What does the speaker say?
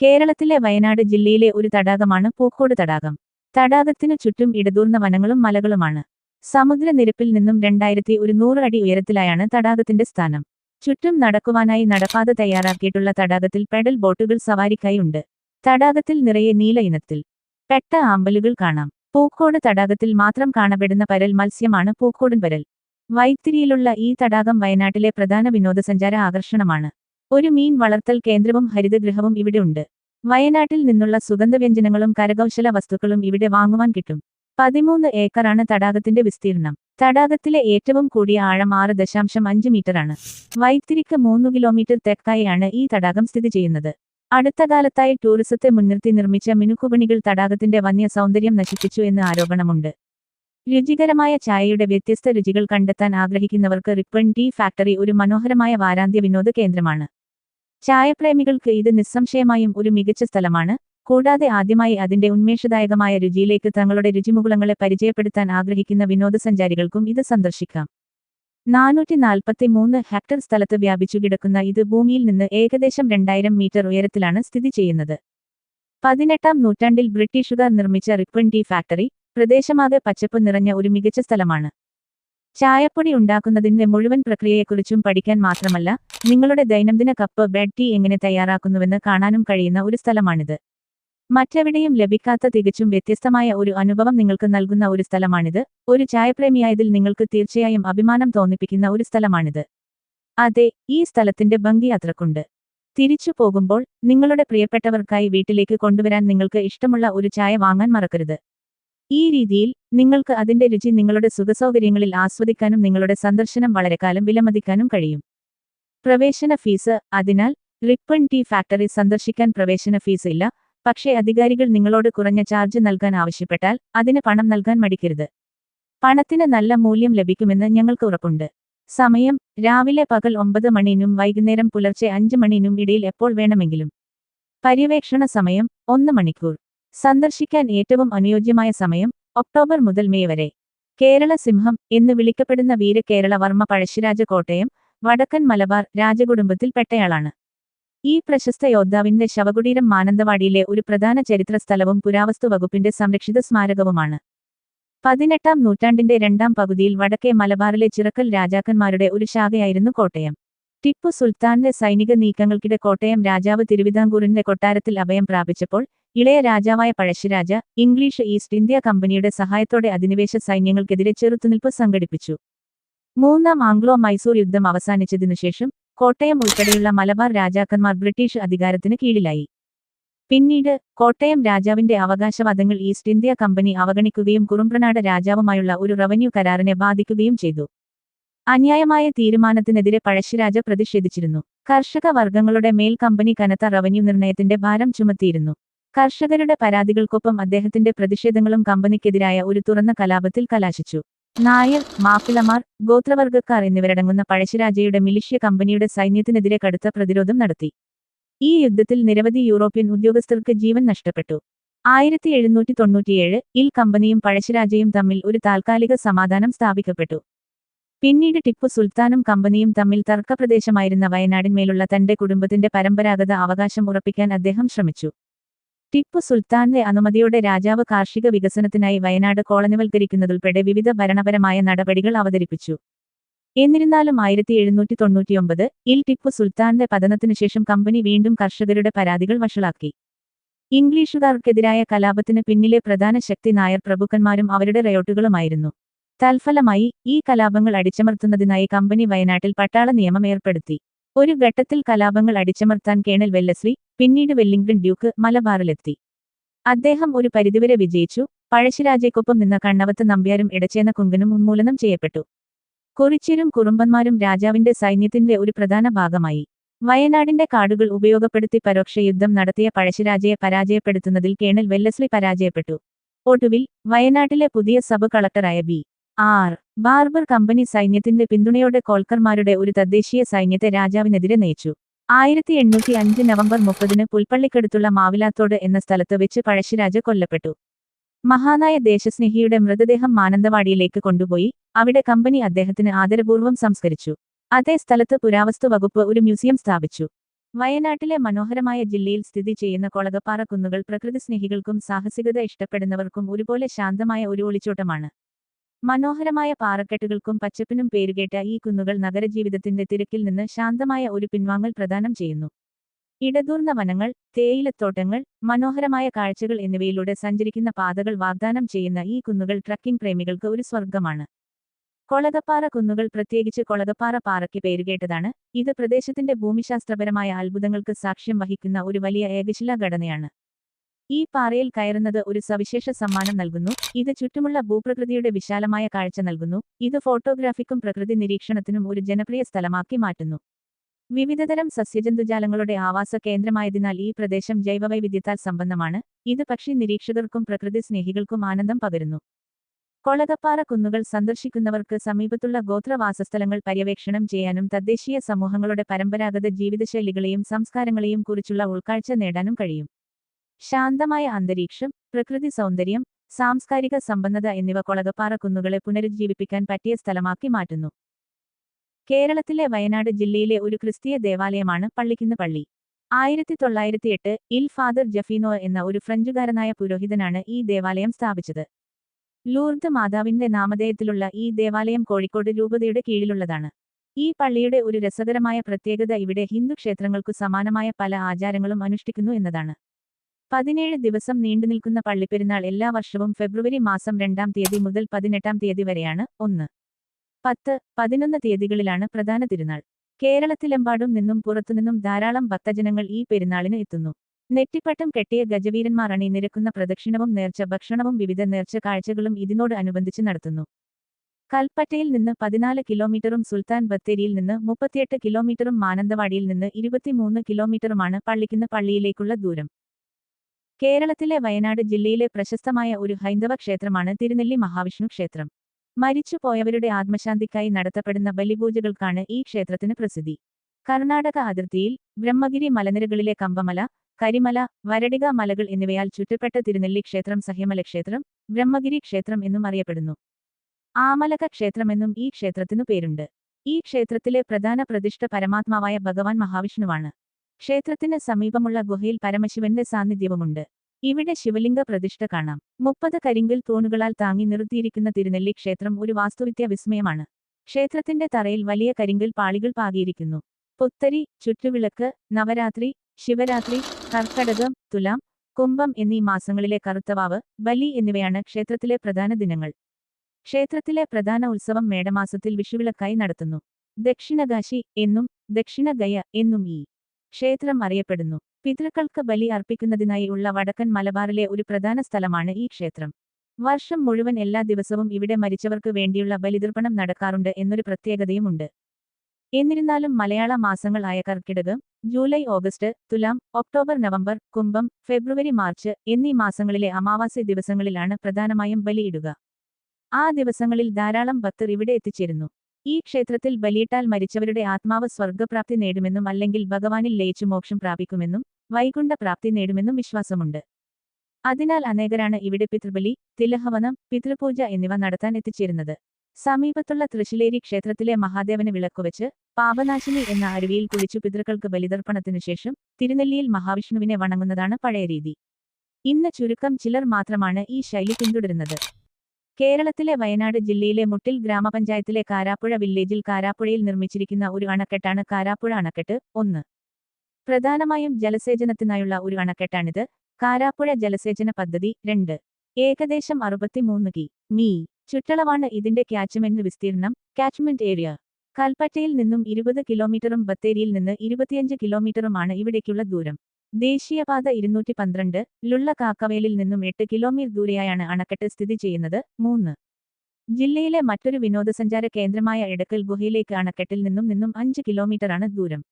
കേരളത്തിലെ വയനാട് ജില്ലയിലെ ഒരു തടാകമാണ് പൂക്കോട് തടാകം. തടാകത്തിനു ചുറ്റും ഇടതൂർന്ന വനങ്ങളും മലകളുമാണ്. സമുദ്രനിരപ്പിൽ നിന്നും രണ്ടായിരത്തി ഒരുന്നൂറ് അടി ഉയരത്തിലായാണ് തടാകത്തിന്റെ സ്ഥാനം. ചുറ്റും നടക്കുവാനായി നടപ്പാത തയ്യാറാക്കിയിട്ടുള്ള തടാകത്തിൽ പെഡൽ ബോട്ടുകൾ സവാരിക്കായി ഉണ്ട്. തടാകത്തിൽ നിറയെ നീല ഇനത്തിൽ പെട്ട ആമ്പലുകൾ കാണാം. പൂക്കോട് തടാകത്തിൽ മാത്രം കാണപ്പെടുന്ന പരൽ മത്സ്യമാണ് പൂക്കോടൻ പരൽ. വൈത്തിരിയിലുള്ള ഈ തടാകം വയനാട്ടിലെ പ്രധാന വിനോദസഞ്ചാര ആകർഷണമാണ്. ഒരു മീൻ വളർത്തൽ കേന്ദ്രവും ഹരിതഗൃഹവും ഇവിടെ ഉണ്ട്. വയനാട്ടിൽ നിന്നുള്ള സുഗന്ധവ്യഞ്ജനങ്ങളും കരകൗശല വസ്തുക്കളും ഇവിടെ വാങ്ങുവാൻ കിട്ടും. പതിമൂന്ന് ഏക്കറാണ് തടാകത്തിന്റെ വിസ്തീർണം തടാകത്തിലെ ഏറ്റവും കൂടിയ ആഴം ആറ് ദശാംശം അഞ്ച് മീറ്ററാണ്. വൈത്തിരിക്ക് മൂന്ന് കിലോമീറ്റർ തെക്കായാണ് ഈ തടാകം സ്ഥിതി ചെയ്യുന്നത്. അടുത്ത കാലത്തായി ടൂറിസത്തെ മുൻനിർത്തി നിർമ്മിച്ച മിനുക്കുപണികൾ തടാകത്തിന്റെ വന്യ സൗന്ദര്യം നശിപ്പിച്ചു എന്ന് ആരോപണമുണ്ട്. രുചികരമായ ചായയുടെ വ്യത്യസ്ത രുചികൾ കണ്ടെത്താൻ ആഗ്രഹിക്കുന്നവർക്ക് റിപ്പൺ ടീ ഫാക്ടറി ഒരു മനോഹരമായ വാരാന്ത്യ വിനോദ കേന്ദ്രമാണ്. ചായപ്രേമികൾക്ക് ഇത് നിസ്സംശയമായും ഒരു മികച്ച സ്ഥലമാണ്. കൂടാതെ ആദ്യമായി അതിന്റെ ഉന്മേഷദായകമായ രുചിയിലേക്ക് തങ്ങളുടെ രുചിമുകുളങ്ങളെ പരിചയപ്പെടുത്താൻ ആഗ്രഹിക്കുന്ന വിനോദസഞ്ചാരികൾക്കും ഇത് സന്ദർശിക്കാം. നാനൂറ്റി നാൽപ്പത്തി മൂന്ന് ഹെക്ടർ സ്ഥലത്ത് വ്യാപിച്ചു കിടക്കുന്ന ഇത് ഭൂമിയിൽ നിന്ന് ഏകദേശം രണ്ടായിരം മീറ്റർ ഉയരത്തിലാണ് സ്ഥിതി ചെയ്യുന്നത്. പതിനെട്ടാം നൂറ്റാണ്ടിൽ ബ്രിട്ടീഷുകാർ നിർമ്മിച്ച റിപ്പൺ ടീ ഫാക്ടറി പ്രദേശമാകെ പച്ചപ്പ് നിറഞ്ഞ ഒരു മികച്ച സ്ഥലമാണ്. ചായപ്പൊടി ഉണ്ടാക്കുന്നതിന്റെ മുഴുവൻ പ്രക്രിയയെക്കുറിച്ചും പഠിക്കാൻ മാത്രമല്ല നിങ്ങളുടെ ദൈനംദിന കപ്പ് ബെഡ് ടീ എങ്ങനെ തയ്യാറാക്കുന്നുവെന്ന് കാണാനും കഴിയുന്ന ഒരു സ്ഥലമാണിത്. മറ്റെവിടെയും ലഭിക്കാത്ത തികച്ചും വ്യത്യസ്തമായ ഒരു അനുഭവം നിങ്ങൾക്ക് നൽകുന്ന ഒരു സ്ഥലമാണിത്. ഒരു ചായപ്രേമിയായതിൽ നിങ്ങൾക്ക് തീർച്ചയായും അഭിമാനം തോന്നിപ്പിക്കുന്ന ഒരു സ്ഥലമാണിത്. അതെ ഈ സ്ഥലത്തിന്റെ ഭംഗി അത്രക്കുണ്ട്. തിരിച്ചു പോകുമ്പോൾ നിങ്ങളുടെ പ്രിയപ്പെട്ടവർക്കായി വീട്ടിലേക്ക് കൊണ്ടുവരാൻ നിങ്ങൾക്ക് ഇഷ്ടമുള്ള ഒരു ചായ വാങ്ങാൻ മറക്കരുത്. ഈ രീതിയിൽ നിങ്ങൾക്ക് അതിന്റെ രുചി നിങ്ങളുടെ സുഖസൗകര്യങ്ങളിൽ ആസ്വദിക്കാനും നിങ്ങളുടെ സന്ദർശനം വളരെക്കാലം വിലമതിക്കാനും കഴിയും. പ്രവേശന ഫീസ് അതിനാൽ റിപ്പൺ ടീ ഫാക്ടറി സന്ദർശിക്കാൻ പ്രവേശന ഫീസ് ഇല്ല. പക്ഷേ അധികാരികൾ നിങ്ങളോട് കുറഞ്ഞ ചാർജ് നൽകാൻ ആവശ്യപ്പെട്ടാൽ അതിന് പണം നൽകാൻ മടിക്കരുത്. പണത്തിന് നല്ല മൂല്യം ലഭിക്കുമെന്ന് ഞങ്ങൾക്ക് ഉറപ്പുണ്ട്. സമയം രാവിലെ പകൽ ഒമ്പത് മണിനും വൈകുന്നേരം പുലർച്ചെ അഞ്ച് മണിനും ഇടയിൽ എപ്പോൾ വേണമെങ്കിലും. പര്യവേക്ഷണ സമയം ഒന്ന് മണിക്കൂർ. സന്ദർശിക്കാൻ ഏറ്റവും അനുയോജ്യമായ സമയം ഒക്ടോബർ മുതൽ മെയ് വരെ. കേരള സിംഹം എന്ന് വിളിക്കപ്പെടുന്ന വീരകേരള വർമ്മ പഴശ്ശിരാജ കോട്ടയം വടക്കൻ മലബാർ രാജകുടുംബത്തിൽപ്പെട്ടയാളാണ് ഈ പ്രശസ്ത യോദ്ധാവിന്റെ ശവകുടീരം മാനന്തവാടിയിലെ ഒരു പ്രധാന ചരിത്ര സ്ഥലവും പുരാവസ്തു വകുപ്പിന്റെ സംരക്ഷിത സ്മാരകവുമാണ്. പതിനെട്ടാം നൂറ്റാണ്ടിന്റെ രണ്ടാം പകുതിയിൽ വടക്കേ മലബാറിലെ ചിറക്കൽ രാജാക്കന്മാരുടെ ഒരു ശാഖയായിരുന്നു കോട്ടയം. ടിപ്പു സുൽത്താന്റെ സൈനിക നീക്കങ്ങൾക്കിടെ കോട്ടയം രാജാവ് തിരുവിതാംകൂറിന്റെ കൊട്ടാരത്തിൽ അഭയം പ്രാപിച്ചപ്പോൾ ഇളയ രാജാവായ പഴശ്ശിരാജ ഇംഗ്ലീഷ് ഈസ്റ്റ് ഇന്ത്യ കമ്പനിയുടെ സഹായത്തോടെ അധിനിവേശ സൈന്യങ്ങൾക്കെതിരെ ചെറുത്തുനിൽപ്പ് സംഘടിപ്പിച്ചു. മൂന്നാം ആംഗ്ലോ മൈസൂർ യുദ്ധം അവസാനിച്ചതിനുശേഷം കോട്ടയം ഉൾപ്പെടെയുള്ള മലബാർ രാജാക്കന്മാർ ബ്രിട്ടീഷ് അധികാരത്തിന് കീഴിലായി. പിന്നീട് കോട്ടയം രാജാവിന്റെ അവകാശവാദങ്ങൾ ഈസ്റ്റ് ഇന്ത്യ കമ്പനി അവഗണിക്കുകയും കുറുമ്പ്രനാട് രാജാവുമായുള്ള ഒരു റവന്യൂ കരാറിനെ ബാധിക്കുകയും ചെയ്തു. അന്യായമായ തീരുമാനത്തിനെതിരെ പഴശ്ശിരാജ പ്രതിഷേധിച്ചിരുന്നു. കർഷക വർഗങ്ങളുടെ മേൽ കമ്പനി കനത്ത റവന്യൂ നിർണയത്തിന്റെ ഭാരം ചുമത്തിയിരുന്നു. കർഷകരുടെ പരാതികൾക്കൊപ്പം അദ്ദേഹത്തിന്റെ പ്രതിഷേധങ്ങളും കമ്പനിക്കെതിരായ ഒരു തുറന്ന കലാപത്തിൽ കലാശിച്ചു. നായർ മാപ്പിളമാർ ഗോത്രവർഗക്കാർ എന്നിവരടങ്ങുന്ന പഴശ്ശിരാജയുടെ മിലിഷ്യ കമ്പനിയുടെ സൈന്യത്തിനെതിരെ കടുത്ത പ്രതിരോധം നടത്തി. ഈ യുദ്ധത്തിൽ നിരവധി യൂറോപ്യൻ ഉദ്യോഗസ്ഥർക്ക് ജീവൻ നഷ്ടപ്പെട്ടു. ആയിരത്തി എഴുന്നൂറ്റി തൊണ്ണൂറ്റിയേഴ് ഇൽ കമ്പനിയും പഴശ്ശിരാജയും തമ്മിൽ ഒരു താൽക്കാലിക സമാധാനം സ്ഥാപിക്കപ്പെട്ടു. പിന്നീട് ടിപ്പു സുൽത്താനും കമ്പനിയും തമ്മിൽ തർക്കപ്രദേശമായിരുന്ന വയനാടിന്മേലുള്ള തന്റെ കുടുംബത്തിന്റെ പരമ്പരാഗത അവകാശം ഉറപ്പിക്കാൻ അദ്ദേഹം ശ്രമിച്ചു. ടിപ്പു സുൽത്താന്റെ അനുമതിയോടെ രാജാവ് കാർഷിക വികസനത്തിനായി വയനാട് കോളനിവൽക്കരിക്കുന്നതുൾപ്പെടെ വിവിധ ഭരണപരമായ നടപടികൾ അവതരിപ്പിച്ചു. എന്നിരുന്നാലും ആയിരത്തി എഴുന്നൂറ്റി തൊണ്ണൂറ്റിയൊമ്പത് ഇൽ ടിപ്പു സുൽത്താന്റെ പതനത്തിനുശേഷം കമ്പനി വീണ്ടും കർഷകരുടെ പരാതികൾ വഷളാക്കി. ഇംഗ്ലീഷുകാർക്കെതിരായ കലാപത്തിന് പിന്നിലെ പ്രധാന ശക്തി നായർ പ്രഭുക്കന്മാരും അവരുടെ റയോട്ടുകളുമായിരുന്നു. തൽഫലമായി ഈ കലാപങ്ങൾ അടിച്ചമർത്തുന്നതിനായി കമ്പനി വയനാട്ടിൽ പട്ടാള നിയമം ഏർപ്പെടുത്തി. ഒരു ഘട്ടത്തിൽ കലാപങ്ങൾ അടിച്ചമർത്താൻ കേണൽ വെല്ലസ്ലി പിന്നീട് വെല്ലിംഗ്ടൺ ഡ്യൂക്ക് മലബാറിലെത്തി. അദ്ദേഹം ഒരു പരിധിവരെ വിജയിച്ചു പഴശ്ശിരാജയ്ക്കൊപ്പം നിന്ന കണ്ണവത്ത് നമ്പ്യാരും ഇടച്ചേന കുങ്കനും ഉന്മൂലനം ചെയ്യപ്പെട്ടു. കുറിച്യരും കുറുമ്പന്മാരും രാജാവിന്റെ സൈന്യത്തിന്റെ ഒരു പ്രധാന ഭാഗമായി. വയനാടിന്റെ കാടുകൾ ഉപയോഗപ്പെടുത്തി പരോക്ഷ യുദ്ധം നടത്തിയ പഴശ്ശിരാജയെ പരാജയപ്പെടുത്തുന്നതിൽ കേണൽ വെല്ലസ്ലി പരാജയപ്പെട്ടു. ഒടുവിൽ വയനാട്ടിലെ പുതിയ സബ് കളക്ടറായ ബി. ആർ. ബാർബർ കമ്പനി സൈന്യത്തിന്റെ പിന്തുണയോടെ കോൽക്കർമാരുടെ ഒരു തദ്ദേശീയ സൈന്യത്തെ രാജാവിനെതിരെ നയിച്ചു. ആയിരത്തി എണ്ണൂറ്റി അഞ്ച് നവംബർ മുപ്പതിന് പുൽപ്പള്ളിക്കടുത്തുള്ള മാവിലാത്തോട് എന്ന സ്ഥലത്ത് വെച്ച് പഴശ്ശിരാജ കൊല്ലപ്പെട്ടു. മഹാനായ ദേശസ്നേഹിയുടെ മൃതദേഹം മാനന്തവാടിയിലേക്ക് കൊണ്ടുപോയി അവിടെ കമ്പനി അദ്ദേഹത്തിന് ആദരപൂർവം സംസ്കരിച്ചു. അതേ സ്ഥലത്ത് പുരാവസ്തു വകുപ്പ് ഒരു മ്യൂസിയം സ്ഥാപിച്ചു. വയനാട്ടിലെ മനോഹരമായ ജില്ലയിൽ സ്ഥിതി ചെയ്യുന്ന കൊളകപ്പാറ കുന്നുകൾ പ്രകൃതി സ്നേഹികൾക്കും സാഹസികത ഇഷ്ടപ്പെടുന്നവർക്കും ഒരുപോലെ ശാന്തമായ ഒരു ഒളിച്ചോട്ടമാണ്. മനോഹരമായ പാറക്കെട്ടുകൾക്കും പച്ചപ്പിനും പേരുകേട്ട ഈ കുന്നുകൾ നഗരജീവിതത്തിന്റെ തിരക്കിൽ നിന്ന് ശാന്തമായ ഒരു പിൻവാങ്ങൽ പ്രദാനം ചെയ്യുന്നു. ഇടതൂർന്ന വനങ്ങൾ തേയിലത്തോട്ടങ്ങൾ മനോഹരമായ കാഴ്ചകൾ എന്നിവയിലൂടെ സഞ്ചരിക്കുന്ന പാതകൾ വാഗ്ദാനം ചെയ്യുന്ന ഈ കുന്നുകൾ ട്രക്കിംഗ് പ്രേമികൾക്ക് ഒരു സ്വർഗമാണ് കൊളകപ്പാറ കുന്നുകൾ പ്രത്യേകിച്ച് കൊളകപ്പാറ പാറയ്ക്ക് പേരുകേട്ടതാണ്. ഇത് പ്രദേശത്തിന്റെ ഭൂമിശാസ്ത്രപരമായ അത്ഭുതങ്ങൾക്ക് സാക്ഷ്യം വഹിക്കുന്ന ഒരു വലിയ ഏകശിലാ ഘടനയാണ്. ഈ പാറയിൽ കയറുന്നത് ഒരു സവിശേഷ സമ്മാനം നൽകുന്നു. ഇത് ചുറ്റുമുള്ള ഭൂപ്രകൃതിയുടെ വിശാലമായ കാഴ്ച നൽകുന്നു. ഇത് ഫോട്ടോഗ്രാഫിക്കും പ്രകൃതി നിരീക്ഷണത്തിനും ഒരു ജനപ്രിയ സ്ഥലമാക്കി മാറ്റുന്നു. വിവിധതരം സസ്യജന്തുജാലങ്ങളുടെ ആവാസ കേന്ദ്രമായതിനാൽ ഈ പ്രദേശം ജൈവവൈവിധ്യത്താൽ സമ്പന്നമാണ്. ഇത് പക്ഷി നിരീക്ഷകർക്കും പ്രകൃതി സ്നേഹികൾക്കും ആനന്ദം പകരുന്നു. കൊളകപ്പാറ കുന്നുകൾ സന്ദർശിക്കുന്നവർക്ക് സമീപത്തുള്ള ഗോത്രവാസസ്ഥലങ്ങൾ പര്യവേക്ഷണം ചെയ്യാനും തദ്ദേശീയ സമൂഹങ്ങളുടെ പരമ്പരാഗത ജീവിതശൈലികളെയും സംസ്കാരങ്ങളെയും കുറിച്ചുള്ള ഉൾക്കാഴ്ച നേടാനും കഴിയും. ശാന്തമായ അന്തരീക്ഷം പ്രകൃതി സൗന്ദര്യം സാംസ്കാരിക സമ്പന്നത എന്നിവ കൊളകപ്പാറ കുന്നുകളെ പുനരുജ്ജീവിപ്പിക്കാൻ പറ്റിയ സ്ഥലമാക്കി മാറ്റുന്നു. കേരളത്തിലെ വയനാട് ജില്ലയിലെ ഒരു ക്രിസ്തീയ ദേവാലയമാണ് പള്ളിക്കുന്ന് പള്ളി. ആയിരത്തി തൊള്ളായിരത്തി എട്ട് ഇൽ ഫാദർ ജഫീനോ എന്ന ഒരു ഫ്രഞ്ചുകാരനായ പുരോഹിതനാണ് ഈ ദേവാലയം സ്ഥാപിച്ചത്. ലൂർദ് മാതാവിന്റെ നാമധേയത്തിലുള്ള ഈ ദേവാലയം കോഴിക്കോട് രൂപതയുടെ കീഴിലുള്ളതാണ്. ഈ പള്ളിയുടെ ഒരു രസകരമായ പ്രത്യേകത ഇവിടെ ഹിന്ദു ക്ഷേത്രങ്ങൾക്കു സമാനമായ പല ആചാരങ്ങളും അനുഷ്ഠിക്കുന്നു എന്നതാണ്. പതിനേഴ് ദിവസം നീണ്ടുനിൽക്കുന്ന പള്ളിപ്പെരുന്നാൾ എല്ലാ വർഷവും ഫെബ്രുവരി മാസം രണ്ടാം തീയതി മുതൽ പതിനെട്ടാം തീയതി വരെയാണ് ഒന്ന്. പത്ത് പതിനൊന്ന് തീയതികളിലാണ് പ്രധാന തിരുനാൾ. കേരളത്തിലെമ്പാടും നിന്നും പുറത്തുനിന്നും ധാരാളം ഭക്തജനങ്ങൾ ഈ പെരുന്നാളിന് എത്തുന്നു. നെറ്റിപ്പട്ടം കെട്ടിയ ഗജവീരന്മാർ അണിനിരക്കുന്ന പ്രദക്ഷിണവും നേർച്ച ഭക്ഷണവും വിവിധ നേർച്ച കാഴ്ചകളും ഇതിനോട് അനുബന്ധിച്ച് നടത്തുന്നു. കൽപ്പറ്റയിൽ നിന്ന് പതിനാല് കിലോമീറ്ററും സുൽത്താൻ ബത്തേരിയിൽ നിന്ന് മുപ്പത്തിയെട്ട് കിലോമീറ്ററും മാനന്തവാടിയിൽ നിന്ന് ഇരുപത്തിമൂന്ന് കിലോമീറ്ററുമാണ് പള്ളിക്കുന്ന പള്ളിയിലേക്കുള്ള ദൂരം. കേരളത്തിലെ വയനാട് ജില്ലയിലെ പ്രശസ്തമായ ഒരു ഹൈന്ദവ ക്ഷേത്രമാണ് തിരുനെല്ലി മഹാവിഷ്ണു ക്ഷേത്രം. മരിച്ചുപോയവരുടെ ആത്മശാന്തിക്കായി നടത്തപ്പെടുന്ന ബലിപൂജകൾക്കാണ് ഈ ക്ഷേത്രത്തിന് പ്രസിദ്ധി. കർണാടക അതിർത്തിയിൽ ബ്രഹ്മഗിരി മലനിരകളിലെ കമ്പമല കരിമല വരടിക മലകൾ എന്നിവയാൽ ചുറ്റപ്പെട്ട തിരുനെല്ലി ക്ഷേത്രം സഹ്യമല ക്ഷേത്രം ബ്രഹ്മഗിരി ക്ഷേത്രം എന്നും അറിയപ്പെടുന്നു. ആമലക ക്ഷേത്രമെന്നും ഈ ക്ഷേത്രത്തിനു പേരുണ്ട്. ഈ ക്ഷേത്രത്തിലെ പ്രധാന പ്രതിഷ്ഠ പരമാത്മാവായ ഭഗവാൻ മഹാവിഷ്ണുവാണ്. ക്ഷേത്രത്തിന് സമീപമുള്ള ഗുഹയിൽ പരമശിവന്റെ സാന്നിധ്യവുമുണ്ട്. ഇവിടെ ശിവലിംഗ പ്രതിഷ്ഠ കാണാം. മുപ്പത് കരിങ്കിൽ തൂണുകളാൽ താങ്ങി നിർത്തിയിരിക്കുന്ന തിരുനെല്ലി ക്ഷേത്രം ഒരു വാസ്തുവിദ്യ വിസ്മയമാണ്. ക്ഷേത്രത്തിന്റെ തറയിൽ വലിയ കരിങ്കിൽ പാളികൾ പാകിയിരിക്കുന്നു. പുത്തരി ചുറ്റുവിളക്ക് നവരാത്രി ശിവരാത്രി കർക്കടകം തുലാം കുംഭം എന്നീ മാസങ്ങളിലെ കറുത്തവാവ് ബലി എന്നിവയാണ് ക്ഷേത്രത്തിലെ പ്രധാന ദിനങ്ങൾ. ക്ഷേത്രത്തിലെ പ്രധാന ഉത്സവം മേടമാസത്തിൽ വിഷുവിളക്കായി നടത്തുന്നു. ദക്ഷിണകാശി എന്നും ദക്ഷിണഗയ എന്നും ഈ ക്ഷേത്രം അറിയപ്പെടുന്നു. പിതൃക്കൾക്ക് ബലി അർപ്പിക്കുന്നതിനായി ഉള്ള വടക്കൻ മലബാറിലെ ഒരു പ്രധാന സ്ഥലമാണ് ഈ ക്ഷേത്രം. വർഷം മുഴുവൻ എല്ലാ ദിവസവും ഇവിടെ മരിച്ചവർക്ക് വേണ്ടിയുള്ള ബലിതർപ്പണം നടക്കാറുണ്ട് എന്നൊരു പ്രത്യേകതയുമുണ്ട്. എന്നിരുന്നാലും Malayala മാസങ്ങളായ Karkidakam July August Thulam October November Kumbham February March എന്നീ മാസങ്ങളിലെ അമാവാസ്യ ദിവസങ്ങളിലാണ് പ്രധാനമായും ബലിയിടുക ആ ദിവസങ്ങളിൽ ധാരാളം ഭക്തർ ഇവിടെ എത്തിച്ചേരുന്നു. ഈ ക്ഷേത്രത്തിൽ ബലിയിട്ടാൽ മരിച്ചവരുടെ ആത്മാവ് സ്വർഗപ്രാപ്തി നേടുമെന്നും അല്ലെങ്കിൽ ഭഗവാനിൽ ലയിച്ചു മോക്ഷം പ്രാപിക്കുമെന്നും വൈകുണ്ഠപ്രാപ്തി നേടുമെന്നും വിശ്വാസമുണ്ട്. അതിനാൽ അനേകരാണ് ഇവിടെ പിതൃബലി തിലഹവനം പിതൃപൂജ എന്നിവ നടത്താൻ എത്തിച്ചേരുന്നത്. സമീപത്തുള്ള തൃശ്ശിലേരി ക്ഷേത്രത്തിലെ മഹാദേവന് വിളക്കുവെച്ച് പാപനാശിനി എന്ന അരുവിയിൽ കുളിച്ചു പിതൃക്കൾക്ക് ബലിതർപ്പണത്തിനു ശേഷം തിരുനെല്ലിയിൽ മഹാവിഷ്ണുവിനെ വണങ്ങുന്നതാണ് പഴയ രീതി. ഇന്ന് ചുരുക്കം ചിലർ മാത്രമാണ് ഈ ശൈലി പിന്തുടരുന്നത്. കേരളത്തിലെ വയനാട് ജില്ലയിലെ മുട്ടിൽ ഗ്രാമപഞ്ചായത്തിലെ കാരാപ്പുഴ വില്ലേജിൽ കാരാപ്പുഴയിൽ നിർമ്മിച്ചിരിക്കുന്ന ഒരു അണക്കെട്ടാണ് കാരാപ്പുഴ അണക്കെട്ട് ഒന്ന്. പ്രധാനമായും ജലസേചനത്തിനായുള്ള ഒരു അണക്കെട്ടാണിത്. കാരാപ്പുഴ ജലസേചന പദ്ധതി രണ്ട്. ഏകദേശം അറുപത്തിമൂന്ന് കി. മീ. ചുറ്റളവാണ് ഇതിന്റെ ക്യാച്ച്മെന്റ് വിസ്തീർണം കാച്ച്മെന്റ് ഏരിയ. കൽപ്പറ്റയിൽ നിന്നും ഇരുപത് കിലോമീറ്ററും ബത്തേരിയിൽ നിന്ന് ഇരുപത്തിയഞ്ച് കിലോമീറ്ററുമാണ് ഇവിടേക്കുള്ള ദൂരം. ദേശീയപാത ഇരുന്നൂറ്റി പന്ത്രണ്ട് ലുള്ള കാക്കവേലിൽ നിന്നും എട്ട് കിലോമീറ്റർ ദൂരെയായാണ് അണക്കെട്ട് സ്ഥിതി ചെയ്യുന്നത്. മൂന്ന്. ജില്ലയിലെ മറ്റൊരു വിനോദസഞ്ചാര കേന്ദ്രമായ എടക്കൽ ഗുഹയിലേക്ക് അണക്കെട്ടിൽ നിന്നും നിന്നും അഞ്ച് കിലോമീറ്ററാണ് ദൂരം.